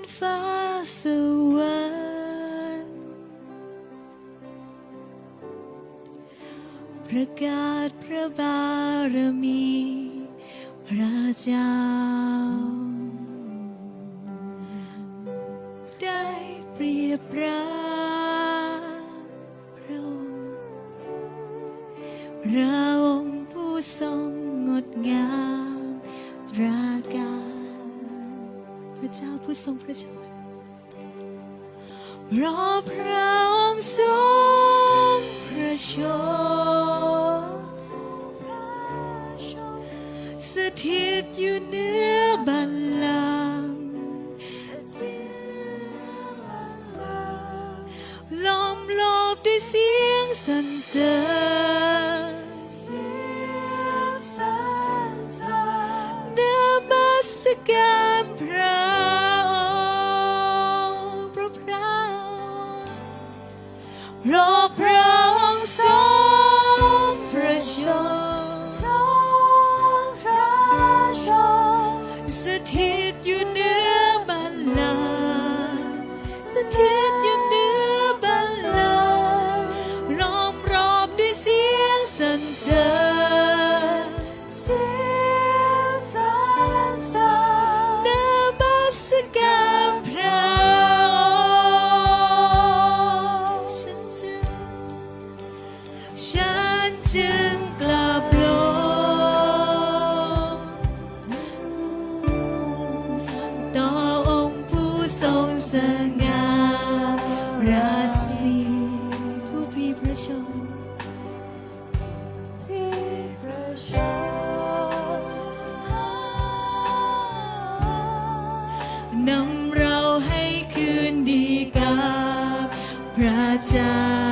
นฟ้าสวรรค์ประกาศพระบารมี พระเจ้า ได้เปรียบราพระองค์พระองค์ผู้ทรงงดงาม เจ้าผู้ทรงพระชนเพราะพระองค์ทรงพระชนสถิตอยู่เหนือบัลลังก์ล้อมรอบด้วยเสียงสรรเสริญ เพ ฉันจึงกลับลงต่อองค์ผู้ทรงสง่าราศีผู้พรีพระชนพรีพระชนนำเราให้คืนดีกับพระเจ้า